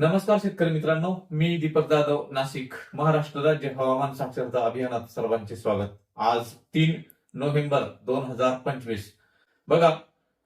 नमस्कार शेतकरी मित्रांनो मी दीपक जाधव नाशिक महाराष्ट्र राज्य हवामान साक्षरता अभियानात सर्वांचे स्वागत. आज तीन नोव्हेंबर दोन हजार पंचवीस. बघा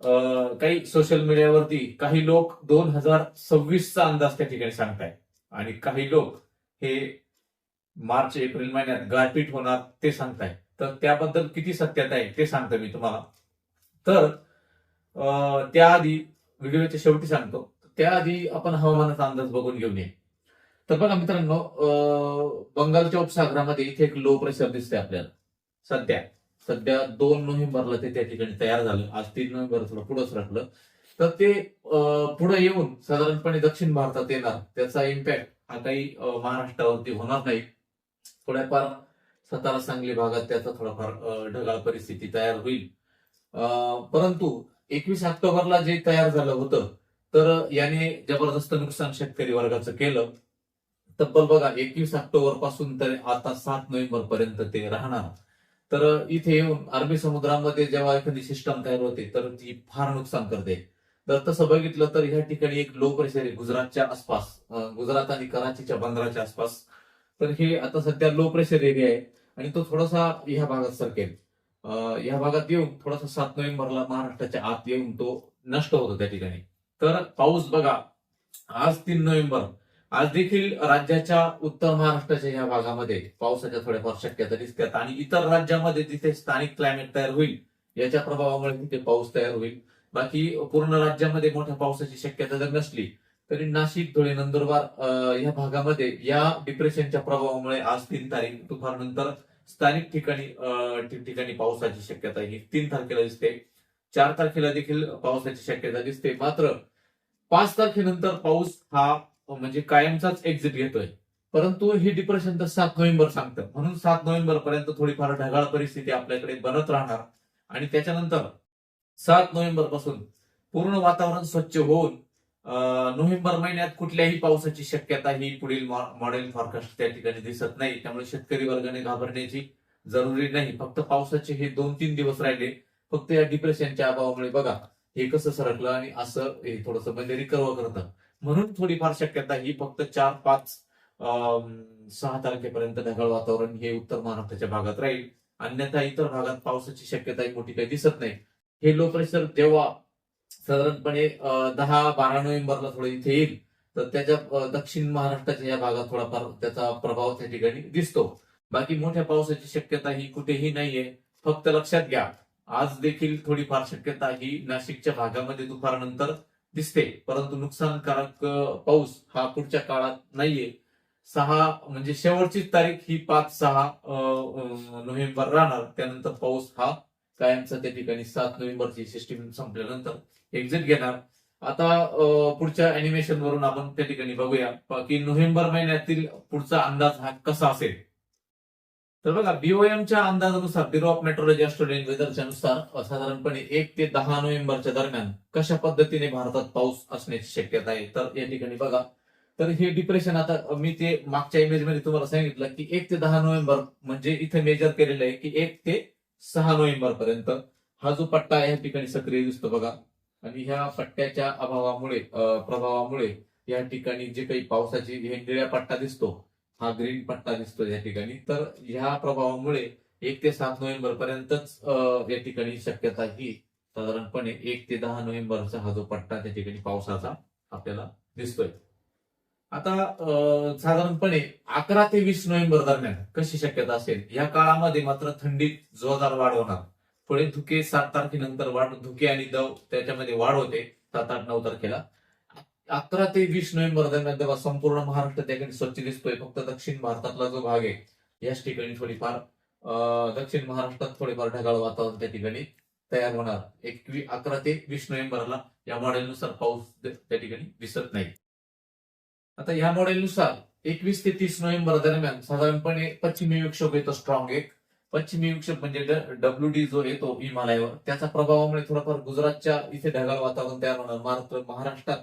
अं, काही सोशल मीडियावरती काही लोक दोन हजार सव्वीसचा अंदाज त्या ठिकाणी सांगताय. आणि काही लोक हे मार्च एप्रिल महिन्यात गारपीट होणार ते सांगताय. तर त्याबद्दल किती सत्यता आहे ते सांगतो मी तुम्हाला. तर त्याआधी व्हिडिओच्या शेवटी सांगतो. त्याआधी आपण हवामानाचा अंदाज बघून घेऊन ये. तर बघा मित्रांनो अं, बंगालच्या उपसागरामध्ये इथे एक लो प्रेशर दिसते आपल्याला. सध्या. सध्या दोन नोव्हेंबरला ते त्या ठिकाणी तयार झालं. आज तीन नोव्हेंबर थोडं पुढंच राखलं तर ते अं, पुढे येऊन साधारणपणे दक्षिण भारतात येणार. त्याचा इम्पॅक्ट हा काही महाराष्ट्रावरती होणार नाही. थोड्याफार सातारा सांगली भागात त्याचा थोडाफार ढगाळ परिस्थिती तयार होईल. अं, परंतु एकवीस ऑक्टोबरला जे तयार झालं होतं तर याने जबरदस्त नुकसान शेतकरी वर्गाचं केलं. तब्बल बघा एकवीस ऑक्टोबरपासून तर आता सात नोव्हेंबर पर्यंत ते राहणार. तर इथे येऊन अरबी समुद्रामध्ये जेव्हा एखादी सिस्टम तयार होते तर ती फार नुकसान करते. तर तसं बघितलं तर ह्या ठिकाणी एक लो प्रेशर आहे गुजरातच्या आसपास गुजरात आणि कराचीच्या बंदराच्या आसपास. तर हे आता सध्या लो प्रेशर एरिया आहे आणि तो थोडासा ह्या भागात सरकेल. ह्या भागात येऊन थोडासा सात नोव्हेंबरला महाराष्ट्राच्या आत येऊन तो नष्ट होतो त्या ठिकाणी. तर पाऊस बघा. आज तीन नोव्हेंबर. आज देखील राज्याच्या उत्तर महाराष्ट्राच्या या भागामध्ये पावसाच्या थोड्याफार शक्यता दिसतात आणि इतर राज्यामध्ये जिथे स्थानिक क्लायमेट तयार होईल याच्या प्रभावामुळे तिथे पाऊस तयार होईल. बाकी पूर्ण राज्यामध्ये मोठ्या पावसाची शक्यता जर नसली तरी नाशिक धुळे नंदुरबार या भागामध्ये या डिप्रेशनच्या प्रभावामुळे आज तीन तारीख दुपारनंतर स्थानिक ठिकाणी ठिकठिकाणी पावसाची शक्यता ही तीन तारखेला दिसते. चार तारखेला देखील पावसाची शक्यता दिसते. मात्र पाच तारखेनंतर पाऊस हा म्हणजे कायमचाच एक्झिट घेतोय. परंतु हे डिप्रेशन तर सात नोव्हेंबर सांगतं. म्हणून सात नोव्हेंबर पर्यंत थोडीफार ढगाळ परिस्थिती आपल्याकडे बनत राहणार. आणि त्याच्यानंतर सात नोव्हेंबरपासून पूर्ण वातावरण स्वच्छ होऊन नोव्हेंबर महिन्यात कुठल्याही पावसाची शक्यता ही पुढील मॉडेल फॉरकास्ट त्या ठिकाणी दिसत नाही. त्यामुळे शेतकरी वर्गाने घाबरण्याची जरुरी नाही. फक्त पावसाचे हे दोन तीन दिवस राहिले. फक्त या डिप्रेशनच्या अभावामुळे बघा हे कसं सरकलं आणि असं हे थोडस म्हणजे रिकव्हर करतं. म्हणून थोडीफार शक्यता ही फक्त चार पाच अं, सहा तारखेपर्यंत ढगाळ वातावरण हे उत्तर महाराष्ट्राच्या भागात राहील. अन्यथा इतर भागात पावसाची शक्यता ही मोठी काही दिसत नाही. हे लो प्रेशर जेव्हा साधारणपणे दहा बारा नोव्हेंबरला थोडं इथे येईल तर त्याच्या दक्षिण महाराष्ट्राच्या या भागात थोडाफार त्याचा प्रभाव त्या ठिकाणी दिसतो. बाकी मोठ्या पावसाची शक्यता ही कुठेही नाहीये. फक्त लक्षात घ्या. आज देखील थोडीफार शक्यता ही नाशिकच्या भागामध्ये दुपारनंतर दिसते. परंतु नुकसानकारक पाऊस हा पुढच्या काळात नाहीये. सहा म्हणजे शेवटची तारीख ही पाच सहा नोव्हेंबर राहणार. त्यानंतर पाऊस हा कायमचा त्या ठिकाणी सात नोव्हेंबरची सिस्टीम संपल्यानंतर एक्झिट घेणार. आता पुढच्या अॅनिमेशन वरून आपण त्या ठिकाणी बघूया. की नोव्हेंबर महिन्यातील पुढचा अंदाज हा कसा असेल? तर बघा बीओएमच्या अंदाजानुसार ब्युरो ऑफ मेट्रोलॉजी स्टुडंट वेदरच्या नुसार साधारणपणे एक ते दहा नोव्हेंबरच्या दरम्यान कशा पद्धतीने भारतात पाऊस असण्याची शक्यता आहे? तर या ठिकाणी बघा. तर हे डिप्रेशन आता मी ते मागच्या इमेजमध्ये तुम्हाला सांगितलं की एक ते दहा नोव्हेंबर म्हणजे इथे मेजर केलेलं आहे की एक ते सहा नोव्हेंबर पर्यंत हा जो पट्टा आहे या ठिकाणी सक्रिय दिसतो बघा. आणि ह्या पट्ट्याच्या अभावामुळे प्रभावामुळे या ठिकाणी जे काही पावसाची हे निळ्या पट्टा दिसतो हा ग्रीन पट्टा दिसतो या ठिकाणी. तर ह्या प्रभावामुळे एक ते सात नोव्हेंबर पर्यंतच या ठिकाणी शक्यता ही साधारणपणे एक ते दहा नोव्हेंबरचा हा जो पट्टा त्या ठिकाणी पावसाचा आपल्याला दिसतोय. आता साधारणपणे अकरा ते वीस नोव्हेंबर दरम्यान कशी शक्यता असेल? या काळामध्ये मात्र थंडीत जोरदार वाढ होणार. पुढे धुके सात तारखेनंतर वाढ धुके आणि दव त्याच्यामध्ये वाढ होते सात आठ नऊ तारखेला. अकरा ते वीस नोव्हेंबर दरम्यान तेव्हा संपूर्ण महाराष्ट्र ठिकाणी स्वच्छ दिसतोय फक्त दक्षिण भारतातला जो भाग आहे याच ठिकाणी थोडीफार दक्षिण महाराष्ट्रात थोडीफार ढगाळ वातावरण त्या ठिकाणी तयार होणार. एकवी अकरा ते वीस नोव्हेंबरला या मॉडेलनुसार पाऊस त्या ठिकाणी दिसत नाही. आता या मॉडेलनुसार एकवीस ते तीस नोव्हेंबर दरम्यान साधारणपणे पश्चिमी विक्षोभ येतो स्ट्रॉंग एक. पश्चिमी विक्षोभ म्हणजे डब्ल्यू डी जो येतो हिमालयावर त्याच्या प्रभावामुळे थोडाफार गुजरातच्या इथे ढगाळ वातावरण तयार होणार. मात्र महाराष्ट्रात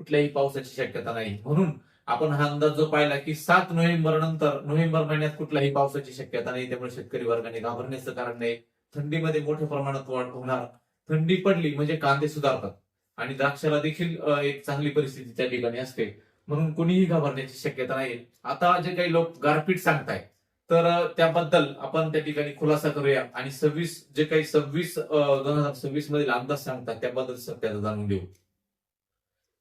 कुठल्याही पावसाची शक्यता नाही. म्हणून आपण हा अंदाज जो पाहिला की सात नोव्हेंबर नंतर नोव्हेंबर महिन्यात कुठल्याही पावसाची शक्यता नाही त्यामुळे शेतकरी वर्गाने घाबरण्याचं कारण नाही. थंडीमध्ये मोठ्या प्रमाणात वाढ होणार. थंडी पडली म्हणजे कांदे सुधारतात. आणि द्राक्षाला देखील एक चांगली परिस्थिती त्या ठिकाणी असते. म्हणून कुणीही घाबरण्याची शक्यता नाही. आता जे काही लोक गारपीट सांगताय तर त्याबद्दल आपण त्या ठिकाणी खुलासा करूया. आणि सव्वीस जे काही सव्वीस दोन हजार सव्वीस मधील अंदाज सांगतात त्याबद्दल सत्याचा जाणून घेऊ.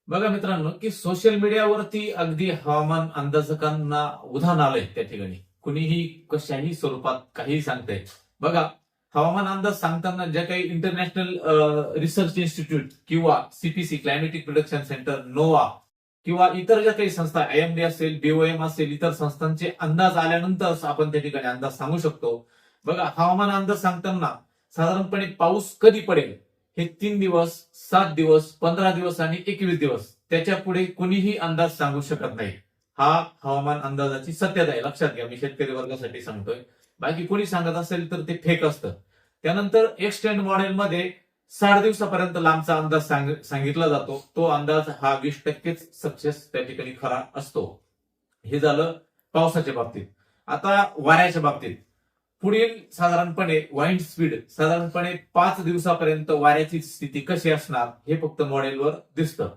बघा मित्रांनो की सोशल मीडियावरती अगदी हवामान अंदाजकांना उधाण आलंय त्या ठिकाणी. कुणीही कशाही स्वरूपात काहीही सांगताय. बघा हवामान अंदाज सांगताना ज्या काही इंटरनॅशनल रिसर्च इन्स्टिट्यूट किंवा CPC climatic production centre NOAA किंवा इतर ज्या काही संस्था आयएमडी असेल बीओएम असेल इतर संस्थांचे अंदाज आल्यानंतर आपण त्या ठिकाणी अंदाज सांगू शकतो. बघा हवामान अंदाज सांगताना साधारणपणे पाऊस कधी पडेल? हे तीन दिवस सात दिवस पंधरा दिवस आणि एकवीस दिवस. त्याच्या पुढे कुणीही अंदाज सांगू शकत नाही. हा हवामान अंदाजाची सत्यता आहे. लक्षात घ्या मी शेतकरी वर्गासाठी सांगतोय. बाकी कोणी सांगत असेल तर ते फेक असतं. त्यानंतर एक्सटेंड मॉडेलमध्ये साठ दिवसापर्यंत लांबचा अंदाज सांगितला जातो. तो अंदाज हा वीस टक्केच सक्सेस त्या ठिकाणी खरा असतो. हे झालं पावसाच्या बाबतीत. आता वाऱ्याच्या बाबतीत. पुढील साधारणपणे वाईंड स्पीड साधारणपणे पाच दिवसापर्यंत वाऱ्याची स्थिती कशी असणार हे फक्त मॉडेलवर दिसतं.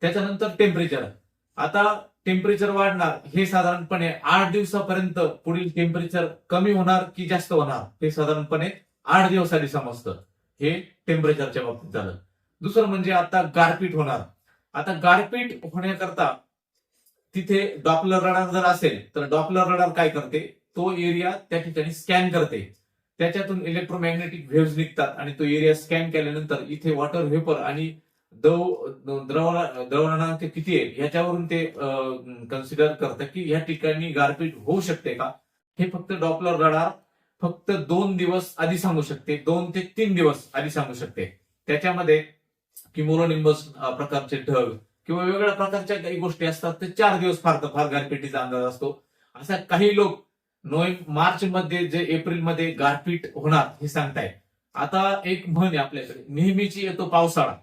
त्याच्यानंतर टेम्परेचर आता टेम्परेचर वाढणार हे साधारणपणे आठ दिवसापर्यंत पुढील टेम्परेचर कमी होणार की जास्त होणार हे साधारणपणे आठ दिवस समजतं. हे टेम्परेचरच्या बाबतीत झालं. दुसरं म्हणजे आता गारपीट होणार. आता गारपीट होण्याकरता तिथे डॉपलर रडार जर असेल तर डॉपलर रडार काय करते? तो एरिया त्या ठिकाणी स्कॅन करते. त्याच्यातून इलेक्ट्रोमॅग्नेटिक व्हेव्ह निघतात आणि तो एरिया स्कॅन केल्यानंतर इथे वॉटर व्हेपर आणि दव द्रवणांक किती आहे ह्याच्यावरून ते कन्सिडर करतं की ह्या ठिकाणी गारपीट होऊ शकते का? हे फक्त डॉपलर रडार फक्त दोन दिवस आधी सांगू शकते. दोन ते तीन दिवस आधी सांगू शकते. त्याच्यामध्ये किमोरोनिंबस प्रकारचे ढग किंवा वेगवेगळ्या प्रकारच्या काही गोष्टी असतात ते चार दिवस फार फार गारपिटीचा अंदाज असतो. असा काही लोक नोव्हेंबर मार्च मध्ये जे एप्रिलमध्ये गारपीट होणार हे सांगताय. आता एक म्हण आहे आपल्याकडे नेहमीची येतो पावसाळा.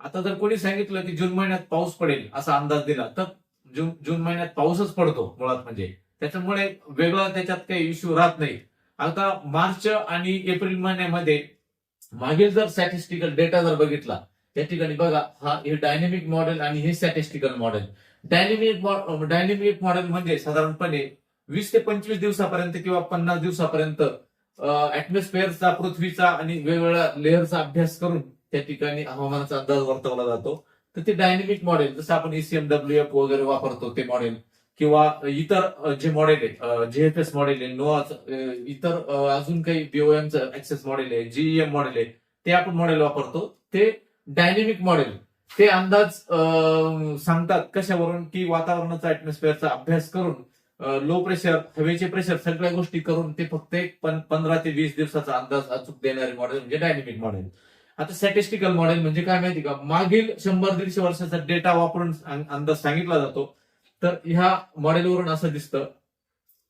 आता जर कोणी सांगितलं की जून महिन्यात पाऊस पडेल असा अंदाज दिला तर जून जून महिन्यात पाऊसच पडतो मुळात म्हणजे. त्याच्यामुळे वेगळा त्याच्यात काही इश्यू राहत नाही. आता मार्च आणि एप्रिल महिन्यामध्ये मागील जर स्टॅटिस्टिकल डेटा जर बघितला त्या ठिकाणी बघा हा हे डायनेमिक मॉडेल आणि हे statistical model dynamic dynamic model म्हणजे साधारणपणे वीस ते पंचवीस दिवसापर्यंत किंवा पन्नास दिवसापर्यंत ऍटमॉस्फिअरचा पृथ्वीचा आणि वेगवेगळ्या लेअरचा अभ्यास करून त्या ठिकाणी हवामानाचा अंदाज वर्तवला जातो. तर ते डायनेमिक मॉडेल जसं आपण एसीएमडब्ल्यू एफ वगैरे वापरतो ते मॉडेल किंवा इतर जे मॉडेल आहे जेएफएस मॉडेल आहे नोआच इतर अजून काही बीओएमचं ऍक्सेस मॉडेल आहे जीईएम मॉडेल आहे ते आपण मॉडेल वापरतो. ते डायनेमिक मॉडेल ते अंदाज सांगतात कशावरून की वातावरणाचा ऍटमॉस्फिअरचा अभ्यास करून लो प्रेशर हवेचे प्रेशर सगळ्या गोष्टी करून ते फक्त एक पंधरा ते वीस दिवसाचा अंदाज अचूक देणारे मॉडेल म्हणजे डायनेमिक मॉडेल आता स्टॅटिस्टिकल मॉडेल म्हणजे काय माहिती का? मागील शंभर दीडशे वर्षाचा डेटा वापरून अंदाज सांगितला जातो. तर ह्या मॉडेलवरून असं दिसतं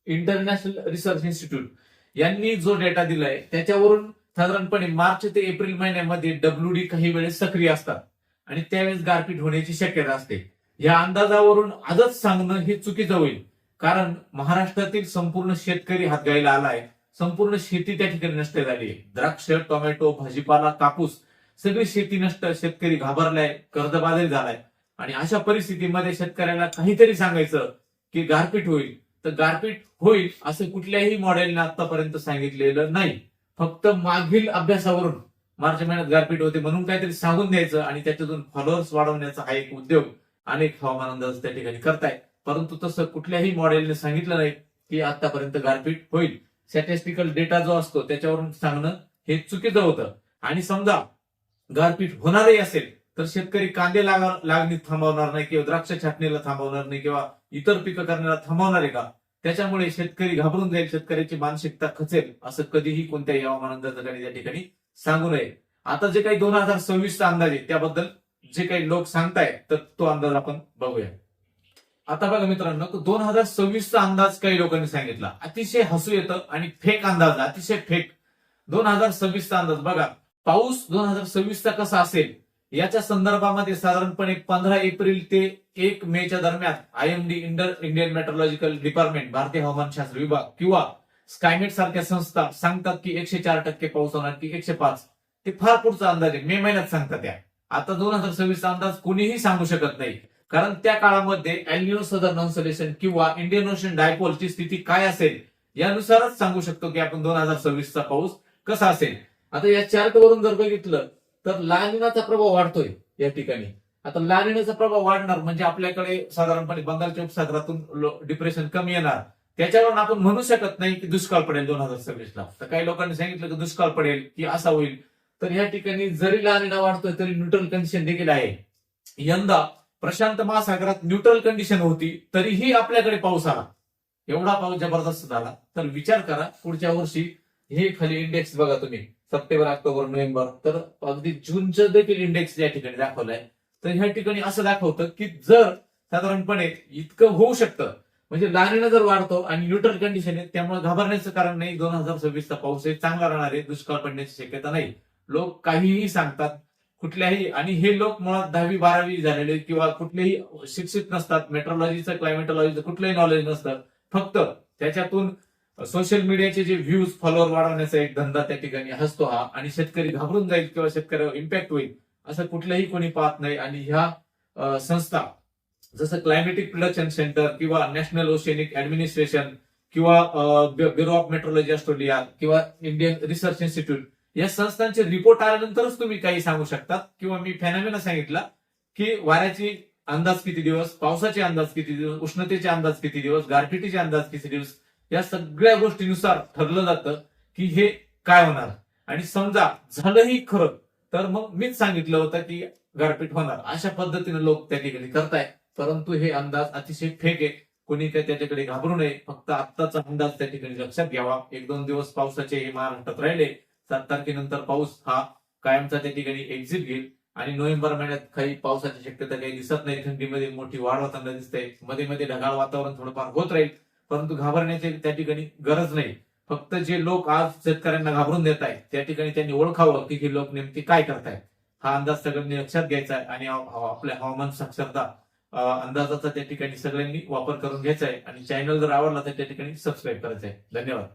इंटरनॅशनल रिसर्च इन्स्टिट्यूट यांनी जो डेटा दिलाय त्याच्यावरून साधारणपणे मार्च ते एप्रिल महिन्यामध्ये डब्ल्यू काही वेळेस सक्रिय असतात. आणि त्यावेळेस गारपीट होण्याची शक्यता असते. या अंदाजावरून आजच सांगणं हे चुकीचं होईल. कारण महाराष्ट्रातील संपूर्ण शेतकरी हातगाईला आलाय. संपूर्ण शेती त्या ठिकाणी नष्ट झाली आहे. द्राक्ष टोमॅटो भाजीपाला कापूस सगळी शेती नष्ट. शेतकरी घाबरलाय कर्जबाजारी झालाय. आणि अशा परिस्थितीमध्ये शेतकऱ्याला काहीतरी सांगायचं की गारपीट होईल. तर गारपीट होईल असं कुठल्याही मॉडेलने आतापर्यंत सांगितलेलं नाही. फक्त मागील अभ्यासावरून मार्च महिन्यात गारपीट होते म्हणून काहीतरी सांगून द्यायचं आणि त्याच्यातून फॉलोअर्स वाढवण्याचा हा एक उद्योग अनेक हवामान अंदाज त्या ठिकाणी करतायत. परंतु तसं कुठल्याही मॉडेलने सांगितलं नाही की आतापर्यंत गारपीट होईल. स्टॅटिस्टिकल डेटा जो असतो त्याच्यावरून सांगणं हे चुकीचं होतं. आणि समजा गारपीट होणारही असेल तर शेतकरी कांदे लागणी थांबवणार नाही किंवा द्राक्ष छाटणीला थांबवणार नाही किंवा इतर पिकं करण्याला थांबवणार आहे का? त्याच्यामुळे शेतकरी घाबरून जाईल शेतकऱ्याची मानसिकता खचेल असं कधीही कोणत्याही हवामान अंदाजाने त्या ठिकाणी सांगू नये. आता जे काही दोन हजार सव्वीसचा अंदाज आहे त्याबद्दल जे काही लोक सांगतायत तर तो अंदाज आपण बघूया. आता बघा मित्रांनो दोन हजार सव्वीसचा अंदाज काही लोकांनी सांगितला. अतिशय हसू येतं आणि फेक अंदाज अतिशय फेक. दोन हजार सव्वीसचा अंदाज बघा. पाऊस दोन हजार सव्वीसचा कसा असेल? याच्या संदर्भामध्ये साधारणपणे पंधरा एप्रिल ते एक मेच्या दरम्यान आयएमडी इंडियन मेट्रोलॉजिकल डिपार्टमेंट भारतीय हवामानशास्त्र विभाग किंवा स्कायमेट सारख्या संस्था सांगतात की एकशे चार टक्के पाऊस होणार की एकशे पाच. ते फार पुढचा अंदाज आहे. मे महिन्यात सांगतात त्या आता दोन हजार सव्वीसचा अंदाज कोणीही सांगू शकत नाही. कारण त्या काळामध्ये अॅल्निनो सदर नॉन्सलेशन किंवा इंडियन ओशन डायपोलची स्थिती काय असेल यानुसारच सांगू शकतो की आपण दोन हजार सव्वीसचा पाऊस कसा असेल. आता या चार्ट वरून जर बघितलं तर लानिनाचा प्रभाव वाढतोय या ठिकाणी. आता लानिनाचा प्रभाव वाढणार म्हणजे आपल्याकडे साधारणपणे बंगालच्या उपसागरातून डिप्रेशन कमी येणार. त्याच्यावरून आपण म्हणू शकत नाही की दुष्काळ पडेल दोन हजार सव्वीसला. तर काही लोकांनी सांगितलं की दुष्काळ पडेल की असा होईल. तर या ठिकाणी जरी लानिना वाढतोय तरी न्यूट्रल कंडिशन देखील आहे. यंदा प्रशांत महासागरात न्यूट्रल कंडिशन होती तरीही आपल्याकडे पाऊस आला. एवढा पाऊस जबरदस्त झाला. तर विचार करा पुढच्या वर्षी हे खाली इंडेक्स बघा तुम्ही. September October November. तर अगदी जूनचं देखील इंडेक्स या ठिकाणी दाखवलंय. तर ह्या ठिकाणी असं दाखवतं की जर साधारणपणे इतकं होऊ शकतं म्हणजे लानीनं जर वाढतो आणि न्यूट्रल कंडिशन आहे त्यामुळे घाबरण्याचं कारण नाही. दोन हजार सव्वीसचा पाऊस आहे चांगला राहणार आहे दुष्काळ पडण्याची शक्यता नाही. लोक काहीही सांगतात कुठल्याही आणि हे लोक मुळात दहावी बारावी झालेले किंवा कुठलेही शिक्षित नसतात मेट्रोलॉजीचं क्लायमेटॉलॉजीचं कुठलंही नॉलेज नसतं. फक्त त्याच्यातून सोशल मीडियाचे जे व्ह्यूज फॉलोअर वाढवण्याचा एक धंदा त्या ठिकाणी हसतो हा आणि शेतकरी घाबरून जाईल किंवा शेतकऱ्यावर इम्पॅक्ट होईल असं कुठलंही कोणी पाहत नाही. आणि ह्या संस्था जसं क्लायमेटिक प्रिडक्शन सेंटर किंवा नॅशनल ओशियनिक ऍडमिनिस्ट्रेशन किंवा ब्युरो ऑफ मेट्रोलॉजी ऑस्ट्रेलिया किंवा इंडियन रिसर्च इन्स्टिट्यूट या संस्थांचे रिपोर्ट आल्यानंतरच तुम्ही काही सांगू शकतात. किंवा मी फॅनामेना सांगितला की वाऱ्याची अंदाज किती दिवस पावसाचे अंदाज किती दिवस उष्णतेचे अंदाज किती दिवस गारपिटीचे अंदाज किती दिवस या सगळ्या गोष्टीनुसार ठरलं जातं की हे काय होणार. आणि समजा झालंही खरं तर मग मीच सांगितलं होतं की गारपीट होणार. अशा पद्धतीने लोक त्या ठिकाणी करताय परंतु हे अंदाज अतिशय फेक आहे. कोणी काय त्याच्याकडे घाबरू नये. फक्त आत्ताचा अंदाज त्या ठिकाणी लक्षात घ्यावा. एक दोन दिवस पावसाचे हे महाराष्ट्रात राहिले. सात तारखेनंतर पाऊस हा कायमचा त्या ठिकाणी एक्झिट घेईल. आणि नोव्हेंबर महिन्यात काही पावसाची शक्यता काही दिसत नाही. थंडीमध्ये मोठी वाढ होताना दिसते. मध्ये मध्ये ढगाळ वातावरण थोडंफार होत राहील. परंतु घाबरण्याची त्या ठिकाणी गरज नाही. फक्त जे लोक आज शेतकऱ्यांना घाबरून देत आहेत त्या ठिकाणी त्यांनी ओळखावं की हे लोक नेमके काय करतायत. हा अंदाज सगळ्यांनी लक्षात घ्यायचा आहे आणि आपल्या हवामान साक्षरता अंदाजाचा त्या ठिकाणी सगळ्यांनी वापर करून घ्यायचा आहे. आणि चॅनल जर आवडला तर त्या ठिकाणी सबस्क्राईब करायचं आहे. धन्यवाद.